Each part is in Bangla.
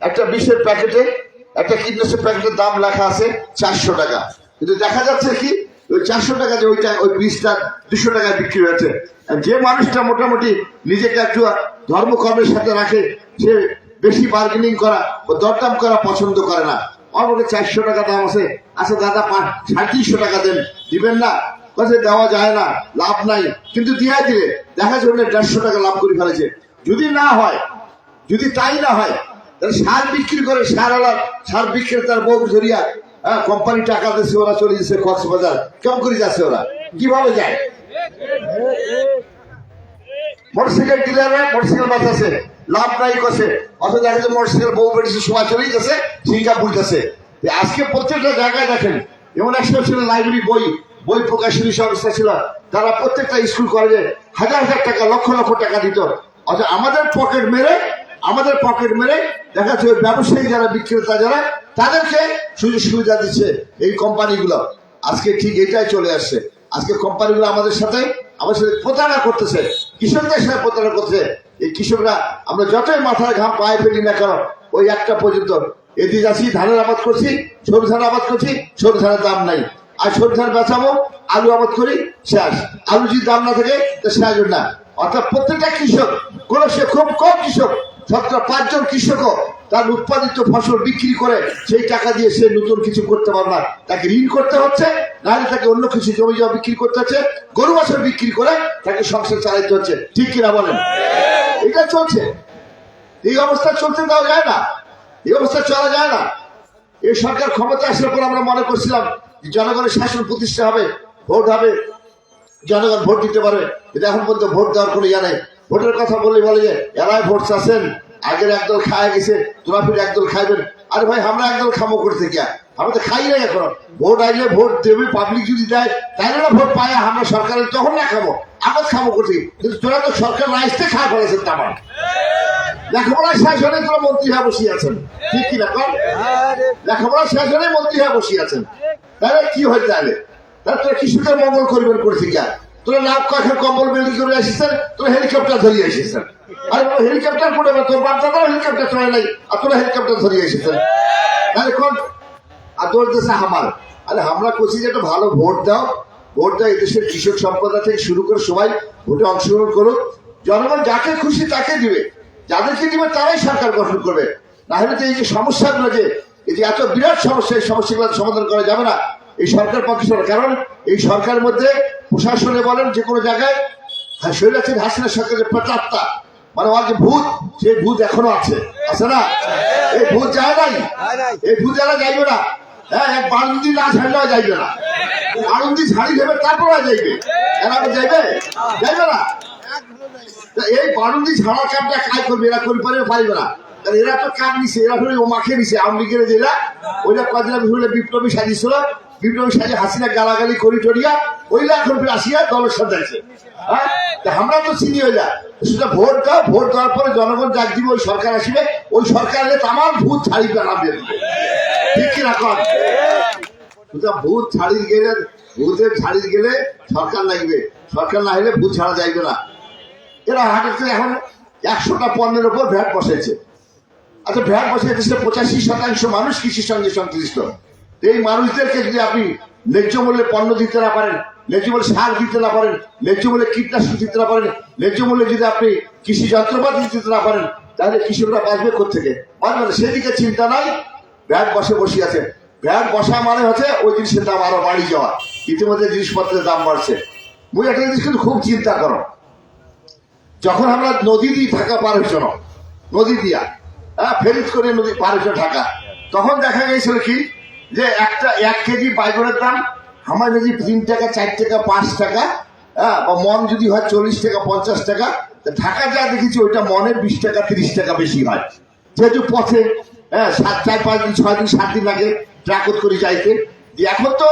একটা বিষের প্যাকেটে, একটা কীটনাশক প্যাকেটের দাম লেখা আছে চারশো টাকা। কিন্তু দেখা যাচ্ছে কি, ওই চারশো টাকা যে ওইটা, ওই বিষটা দুশো টাকায় বিক্রি হয়েছে। যে মানুষটা মোটামুটি নিজেকে একটু ধর্মকর্মের সাথে রাখে, সে বেশি বার্গেনিং করা ও দরদাম করা পছন্দ করে না। মনে চারশো টাকা দাম আছে। আচ্ছা দাদা সাড়ে তিনশো টাকা দেন। দিবেন না? কাছে দেওয়া যায় না, লাভ নাই। কিন্তু দিয়া দিলে। দেখা যাবে দেড়শো টাকা লাভ করে ফেলেছে। যদি না হয়, যদি তাই না হয় সার বিক্রি করে সার আলার সার বিক্রেতার বউ ধরিয়া হ্যাঁ কোম্পানি টাকা দিচ্ছে ওরা চলে যাচ্ছে কক্সবাজার। কেমন করে যাচ্ছে ওরা? কীভাবে যায়? লাভ বউ বেড়েছে চলেই আজকে প্রত্যেকটা জায়গায় দেখেন একটা ছিল বই বই ছিল, তারা প্রত্যেকটা স্কুল কলেজে হাজার হাজার টাকা, লক্ষ লক্ষ টাকা আমাদের পকেট মেরে আমাদের পকেট মেরে দেখা যাচ্ছে ব্যবসায়ী যারা বিক্রেতা যারা, তাদেরকে সুযোগ সুবিধা দিচ্ছে এই কোম্পানিগুলো। আজকে ঠিক এটাই চলে আসছে। আজকে কোম্পানিগুলো আমাদের সাথে আমাদের সাথে প্রতারণা করতেছে, কৃষকদের সাথে প্রতারণা করতেছে। এই কৃষকরা আমরা যতই মাথায় ঘাম পায়ে ফেলি না কেন, ওই একটা পর্যন্ত এদিকে আছি, ধানের আবাদ করছি সবজি ধান আবাদ করছি সবজি ধানের দাম নাই। আর সবজি ধান বেচাবো, আলু আবাদ করি, শেষ। আলু যদি দাম না থাকে, তো শেষ না। অর্থাৎ প্রত্যেকটা কৃষক, কোন সে খুব কম কৃষক শতকরা পাঁচজন কৃষকও তার উৎপাদিত ফসল বিক্রি করে সেই টাকা দিয়ে সে নতুন কিছু করতে পারবে না। তাকে ঋণ করতে হচ্ছে, নাহলে তাকে অন্য কিছু জমি জমা বিক্রি করতে হচ্ছে, গরু, বাছর বিক্রি করে তাকে সংসার চালাইতে হচ্ছে। ঠিক কিনা বলেন? এটা চলছে। এই অবস্থা চলতে দেওয়া যায় না। এই অবস্থা চলা যায় না। এই সরকার ক্ষমতা আসার পর আমরা মনে করছিলাম জনগণের শাসন প্রতিষ্ঠা হবে, ভোট হবে, জনগণ ভোট দিতে পারবে। কিন্তু এখন পর্যন্ত ভোট দেওয়ার কোনো ইয়া নেই। ভোটের কথা বলে বলে যে, এরাই ভোট চাচ্ছেন, আগের একদল খায় গেছে, তোরা ফিরে একদল খাইবেন। আরে ভাই, আমরা একদল খামো করতে গিয়া আমরা তো খাই না এখন। ভোট আইলে ভোট দেবে পাবলিক যদি দেয়, তাহলে না ভোট পায়, আমরা সরকারের তখন না খাব আবার খামো করতে কিন্তু তোরা তো সরকার রাইসতে খাওয়া ফেলেছেন তামার লেখাপড়া শেষ হলে তোরা মন্ত্রী হয়ে আছেন। ঠিক কি না কর শেষ হলে মন্ত্রী হয়ে আছেন। তাহলে কি হয় তাহলে? তাহলে তোরা কৃষকের মঙ্গল করবেন করতে গিয়া তোরা লাভ কয়েক কম্বল বিল্ডিং করে আসিছেন তোরা হেলিকপ্টার ধরিয়ে এসেছেন। আর হেলিকপ্টার করে তোর বাচ্চাটাও হেলিকপ্টার চলে নাই, আর তোরা হেলিকপ্টার ধরিয়ে এসেছেন। তাহলে কোন আর তোর দেশে হামার আরে আমরা করছি যে একটা ভালো ভোট দাও। ভোট দাও, এদেশের কৃষক সম্প্রদায় থেকে শুরু করে সবাই ভোটে অংশগ্রহণ করুক। জনগণ যাকে খুশি তাকে দিবে। যাদেরকে দিবে তারাই সরকার গঠন করবে। না হলে তো এই যে সমস্যাগুলো যে, এই যে এত বিরাট সমস্যা, এই সমস্যাগুলো সমাধান করা যাবে না। এই সরকার পক্ষে কারণ এই সরকারের মধ্যে প্রশাসনে বলেন যে কোনো জায়গায় হ্যাঁ শৈলাচের হাসিনা সরকারের প্রেতাত্মা মানে ওর যে ভূত সেই ভূত এখনও আছে। আছে না? এই ভূত যায় নাই? এই ভূত যারা যাইবে না? হ্যাঁ না ছাড়লেও যাইবে না। ছাড়ি দেবে যাইবে। এরা যাইবে? না? এই করবে? এরা না। এরা তো কাম এরা ওইটা বিপ্লবী সাজিয়েছিল। সাজে হাসিনা গালাগালি টরিয়া আসিয়া হ্যাঁ? আমরা তো চিনি ভোট ভোট দেওয়ার পরে জনগণ যাক দিবে, ওই সরকার আসবে, ওই সরকারের তামার ভূত ছাড়ি নামবে ঠিক কিনা ভূত ছাড়ি গেলে, ভূতের ছাড়ি গেলে সরকার লাগবে। সরকার না হলে ভূত ছাড়া যাইবে না। এরা হাটের এখন একশোটা পণ্যের উপর ভ্যাট বসাইছে। আচ্ছা ভ্যাট বসাইতেছে পঁচাশি শতাংশ মানুষ কৃষির সঙ্গে সংশ্লিষ্ট। এই মানুষদেরকে যদি আপনি ন্যায্য মূল্যে পণ্য দিতে না পারেন, ন্যায্য মূল্যে সার দিতে না পারেন, ন্যায্য মূল্যে কীটনাশক দিতে না পারেন, ন্যায্য মূল্যে যদি আপনি কৃষি যন্ত্রপাতি দিতে না পারেন, তাহলে কৃষকরা বাঁচবে কোথেকে বাঁচবে না সেদিকে চিন্তা নাই, ভ্যাট বসে বসে আছে ভ্যাট বসা মানে হচ্ছে ওই জিনিসের দাম আরও বাড়ি যাওয়া। ইতিমধ্যে জিনিসপত্রের দাম বাড়ছে। মুই একটা জিনিস কিন্তু খুব চিন্তা করো। যখন আমরা নদী দিয়ে ঢাকা পার হয়েছ না, নদী দিয়া হ্যাঁ ফেরিত করে নদী পার হয়েছ ঢাকা, তখন দেখা গেছিল কি যে একটা, এক কেজি বাইগনের দাম, আমার যদি তিন টাকা, চার টাকা, পাঁচ টাকা হ্যাঁ বা মন যদি হয় চল্লিশ টাকা, পঞ্চাশ টাকা ঢাকা যা দেখেছি ওইটা মনে বিশ টাকা, তিরিশ টাকা বেশি হয়। যেহেতু পথে হ্যাঁ সাত, চার, পাঁচ দিন, ছয় দিন, সাত দিন লাগে ট্রাকত করে যাইতে এখন তো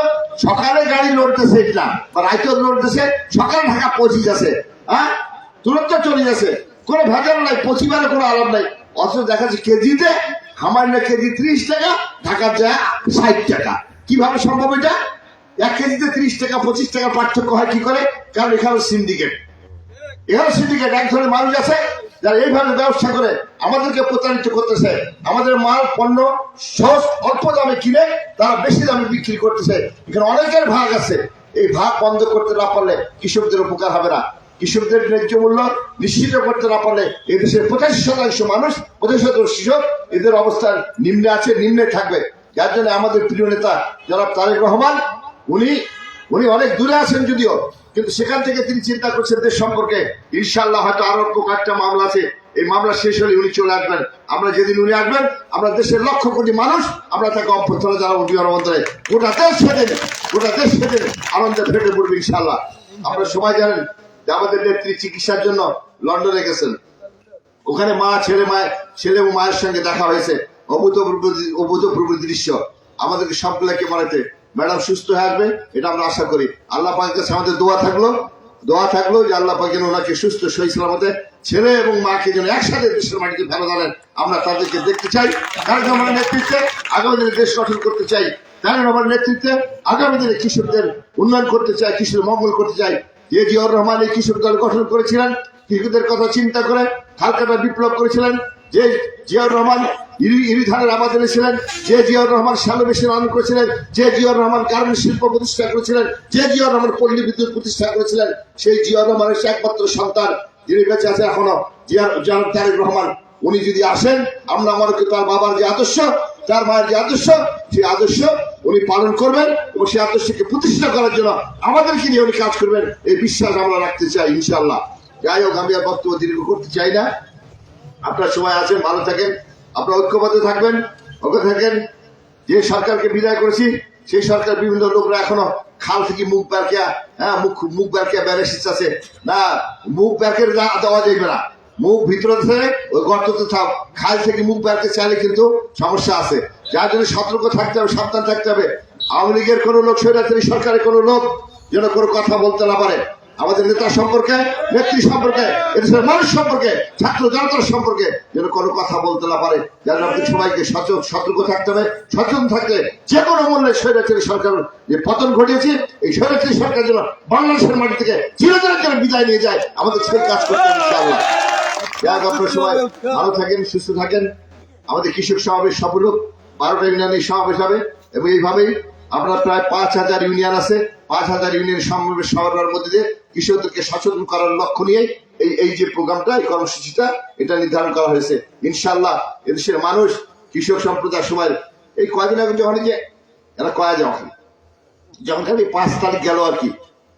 সকালে গাড়ি লড়তেছে এটা, বা রাইতেও লড়তেছে, সকালে ঢাকা পৌঁছে যাচ্ছে হ্যাঁ তুরন্ত চলে যাচ্ছে, কোনো ভেজাল নাই পচিবারে কোনো আলাপ নাই, অথচ দেখা যাচ্ছে কেজিতে আমার না কেজি ত্রিশ টাকা, ঢাকার যায় ষাট টাকা। কীভাবে সম্ভব এটা? এক কেজিতে ত্রিশ টাকা, পঁচিশ টাকা পার্থক্য হয় কি করে? কারণ এখানে সিন্ডিকেট এখানে সিন্ডিকেট এক ধরনের মানুষ আছে, যারা এইভাবে ব্যবসা করে, আমাদেরকে প্রতারিত করতেছে। আমাদের মাল, পণ্য সহজ, অল্প দামে কিনে তারা বেশি দামে বিক্রি করতেছে। এখানে অনেকের ভাগ আছে। এই ভাগ বন্ধ করতে না পারলে কৃষকদের উপকার হবে না। কৃষকদের ন্যায্য মূল্য নিশ্চিত করতে না পারলে এই দেশের পঁচাশি শতাংশ মানুষ, পঁচাশি শতাংশ কৃষক এদের অবস্থান নিম্নে আছে, নিম্নে থাকবে। যার জন্য আমাদের প্রিয় নেতা জনাব তারেক রহমান, উনি উনি অনেক দূরে আছেন যদিও, কিন্তু সেখান থেকে তিনি চিন্তা করছেন দেশ সম্পর্কে। ইনশাল্লাহ হয়তো আরও কয়েকটা মামলা আছে। এই মামলা শেষ হলে উনি চলে আসবেন। আমরা যেদিন উনি আসবেন, আমরা দেশের লক্ষ কোটি মানুষ, আমরা তাকে অভ্যর্থনা জানাব বিমানবন্দরে গোটা দেশ সেদিন গোটা দেশ সেদিন আনন্দে ফেটে পড়বে ইনশাল্লাহ আমরা সবাই জানেন যে আমাদের নেত্রী চিকিৎসার জন্য লন্ডনে গেছেন। ওখানে মা, ছেলে, মায়ের, ছেলে ও মায়ের সঙ্গে দেখা হয়েছে। অভূতপূর্ব দৃশ্য। আমাদেরকে সবগুলোকে মারাতে। ম্যাডাম সুস্থ হয়ে আসবে, এটা আমরা আশা করি। আল্লাহ পাকের কাছে আমাদের দোয়া থাকল। দোয়া থাকল যে আল্লাহ পাক যেন ওনাকে সুস্থ, সহি সালামতে ছেলে এবং মাকে যেন একসাথে দেশের মাটিতে ফেরত আনেন আমরা তাদেরকে দেখতে চাই। কারণ আমার নেতৃত্বে আগামী দিনে দেশ গঠন করতে চাই। কারণ আমার নেতৃত্বে আগামী দিনে কৃষকদের উন্নয়ন করতে চাই কৃষকের মঙ্গল করতে চাই যে জিয়াউর রহমান এই কৃষক দল গঠন করেছিলেন, কৃষকদের কথা চিন্তা করে হালকাটা বিপ্লব করেছিলেন, যে জিয়াউর রহমান ইরি ইরি ধানের আবাদ এনেছিলেন, যে জিয়াউর রহমান মেশিন আনন্দ করেছিলেন, যে জিয়াউর রহমান গার্মেন্ট শিল্প প্রতিষ্ঠা করেছিলেন, যে জিয়াউর রহমান পল্লী বিদ্যুৎ প্রতিষ্ঠা করেছিলেন, সেই জিয়াউর রহমানের একমাত্র সন্তান যিনি বেঁচে আছে এখনও জিয়ার জিয়াউর তারেক রহমান। উনি যদি আসেন, আমরা আমাকে তার বাবার যে আদর্শ তার মায়ের যে আদর্শ, সেই আদর্শ উনি পালন করবেন এবং সেই আদর্শকে প্রতিষ্ঠা করার জন্য আমাদেরকে নিয়ে উনি কাজ করবেন। এই বিশ্বাস আমরা রাখতে চাই ইনশাল্লাহ যাই হোক, আমি আর বক্তব্য দীর্ঘ করতে চাই না। আপনার সময় আছেন, ভালো থাকেন। আপনারা ঐক্যবদ্ধ থাকবেন ওকে থাকেন। যে সরকারকে বিদায় করেছি, সেই সরকার বিভিন্ন লোকরা এখনও খাল থেকে মুখ ব্যারকিয়া হ্যাঁ মুখ মুখ ব্যারকিয়া ব্যারেসিস আছে না, মুখ ব্যারকের দেওয়া যাইবে না। মুখ ভিতরে ওই গর্ততে থাক খাল থেকে মুখ ব্যারকে চাইলে কিন্তু সমস্যা আছে। যার জন্য সতর্ক থাকতে হবে, সাবধান থাকতে হবে। আওয়ামী লীগের কোনো লোক, স্বৈরাচারী সরকারের কোনো লোক যেন কোনো কথা বলতে না পারে। আমাদের নেতা সম্পর্কে, নেত্রী সম্পর্কে, এদেশের মানুষ সম্পর্কে, ছাত্র জনতার সম্পর্কে যেন কোনো কথা বলতে না পারে। যেন আপনি সবাইকে সচেতন, সতর্ক থাকতে হবে। সচেতন থাকলে যে কোনো মূল্যে স্বৈরাচারী সরকার, যে পতন ঘটিয়েছে, এই স্বৈরাচারী সরকার যেন বাংলাদেশের মাটি থেকে চিরদিনের জন্য বিদায় নিয়ে যায়। আমাদের সেই কাজ করতে হবে যাক আপনার সবাই। ভালো থাকেন, সুস্থ থাকেন। আমাদের কৃষক সমাবেশ সফল হোক। বারোটা ইউনিয়নের সমাবেশ হবে। এবং এইভাবেই আপনার প্রায় পাঁচ হাজার ইউনিয়ন আছে। পাঁচ হাজার ইউনিয়ন সমাবেশ সমাবেশের মধ্যে দিয়ে কৃষকদেরকে সচেতন করার লক্ষ্য নিয়ে এই এই যে প্রোগ্রামটা, এই কর্মসূচিটা, এটা নির্ধারণ করা হয়েছে। ইনশাল্লাহ এদেশের মানুষ, কৃষক সম্প্রদায়ের সময় এই কয়দিন আগে যখন যে, এরা কয়া যখন যখন খালি পাঁচ তারিখ গেল আর কি।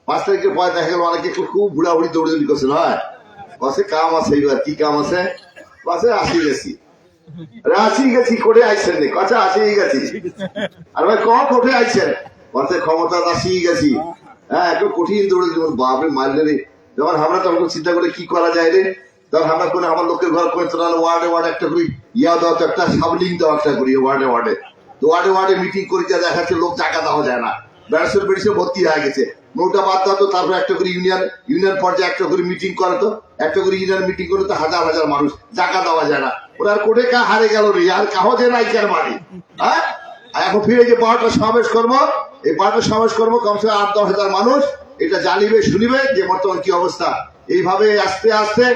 পাঁচ তারিখের পরে দেখা গেল অনেকে খুব বুড়াবুড়ি দৌড়ি করছিল, হয়? বসে কাম আছে, এইবার কি কাম আছে? বসে আসি গেছি। আসি গেছি করে আইছেন নি? কথা আসি গেছি। আর ভাই কম কোঠে আইছেন? বসে ক্ষমতা আসি গেছি। হ্যাঁ একটু কঠিন দৌড়ে যেমন বাপরে মারলে রে। যখন আমরা তখন চিন্তা করে, কি করা যায় রে? তখন আমরা করে আমার লোকের ঘর করে তোরা ওয়ার্ডে ওয়ার্ডে একটা করি, ইয়া দাও তো একটা, সাবলিং দাও একটা করি, ওয়ার্ডে ওয়ার্ডে। তো ওয়ার্ডে ওয়ার্ডে মিটিং করে, যা দেখা যাচ্ছে লোক টাকা দেওয়া যায় না। ব্যারিসেল বেরিসে ভর্তি হয়ে গেছে। নৌটা বাদ দাও তো তারপর একটা করে ইউনিয়ন ইউনিয়ন পর্যায়ে একটা করে মিটিং করে তো, একটা করে ইউনিয়ন মিটিং করে তো হাজার হাজার মানুষ টাকা দেওয়া যায় না। ওরা কোটে কা হারে গেল রে? আর কাহজে নাই কার বাড়ি হ্যাঁ? এখন ফিরে যে বারোটা সমাবেশ করব। এই বারোটা সমাবেশ করব, কমসে কম আট, দশ হাজার মানুষ। এটা জানিবে শুনিবে যে বর্তমান কি অবস্থা। এইভাবে আস্তে আস্তে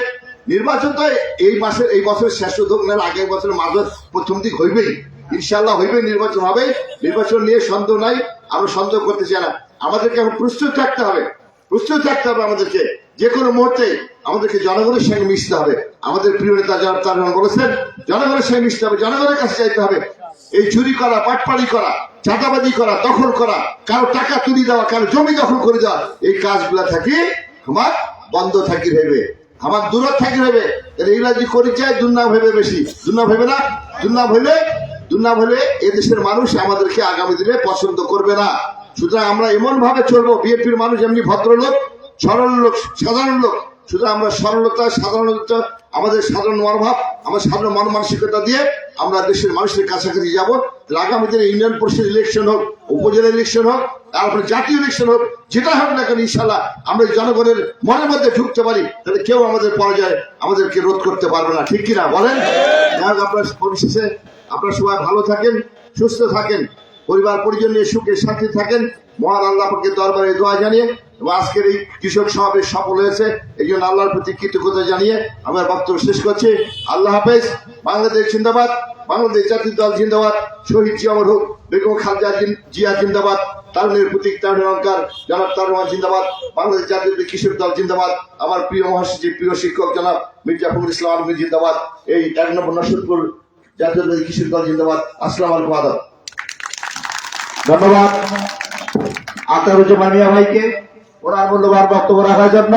নির্বাচন তো এই মাসের, এই বছরের শেষ উদ্যোগের আগের বছরের মাঝে প্রথম দিক হইবেই। ইনশাল্লাহ হইবে, নির্বাচন হবে। নির্বাচন নিয়ে সন্দেহ নাই। আমরা সন্দেহ করতে চাই না। আমাদেরকে এখন প্রস্তুত থাকতে হবে। প্রস্তুত থাকতে হবে আমাদেরকে। যে কোনো মুহূর্তে আমাদেরকে জনগণের সঙ্গে মিশতে হবে। আমাদের প্রিয় নেতা তার বলেছেন, জনগণের সঙ্গে মিশতে হবে, জনগণের কাছে যাইতে হবে। এই চুরি করা পাটপাড়ি করা, চাঁদাবাজি করা, দখল করা, কারও টাকা তুলি দেওয়া, কারও জমি দখল করে দেওয়া, এই কাজগুলা থাকি আমার বন্ধ থাকি ভেবে। আমার দূরত থাকি ভেবে। এইগুলা যদি করি চাই দুর্নাম ভেবে বেশি। দুর্নাম ভেবে না দুর্নাম হইলে দুর্নাম হলে এদেশের মানুষ আমাদেরকে আগামী দিনে পছন্দ করবে না। সুতরাং আমরা এমন ভাবে চলবো, বিএনপির মানুষ এমনি ভদ্রলোক সরল লোক সাধারণ লোক সুতরাং আমরা সরলতা, সাধারণতা, আমাদের সাধারণ মনোভাব আমাদের সাধারণ মন মানসিকতা দিয়ে আমরা দেশের মানুষের কাছাকাছি যাব। আগামী দিনে ইউনিয়ন পরিষদ ইলেকশন হোক, উপজেলা ইলেকশন হোক, তারপরে জাতীয় ইলেকশন হোক, যেটা হোক না কেন ইনশাল্লাহ আমরা জনগণের মনের মধ্যে ঢুকতে পারি, তাহলে কেউ আমাদের পরাজয় আমাদেরকে রোধ করতে পারবে না, ঠিক কিনা বলেন? আপনার পরিশেষে আপনারা সবাই ভালো থাকেন, সুস্থ থাকেন। পরিবার পরিজন সুখে শান্তি থাকেন। মহান আল্লাহ পাকের দরবারে দোয়া জানিয়ে এবং আজকের এই কৃষক সমাবেশ সফল হয়েছে। এই জন্য আল্লাহর প্রতি কৃতজ্ঞতা জানিয়ে আমার বক্তব্য শেষ করছি। আল্লাহ হাফেজ। বাংলাদেশ জিন্দাবাদ। বাংলাদেশ জাতীয় দল জিন্দাবাদ। শহীদ জিয়ামর হোক, বেগম খালদা জিন- জিয়া জিন্দাবাদ। তারুণের প্রতীক তারুণের অঙ্কার জনাব তারুমান জিন্দাবাদ। বাংলাদেশ জাতীয় কৃষক দল জিন্দাবাদ। আমার প্রিয় মহাসচিব, প্রিয় শিক্ষক জনাব মির্জা ফখরুল ইসলাম জিন্দাবাদ। এই এক নম্বর নসরপুর জাতীয় কৃষক দল জিন্দাবাদ। আসসালাম আলাইকুম, আদাব। ধন্যবাদ। আতারুজ্জামান মিয়া ভাইকে ওনার মূল্যবান বক্তব্য রাখার জন্য।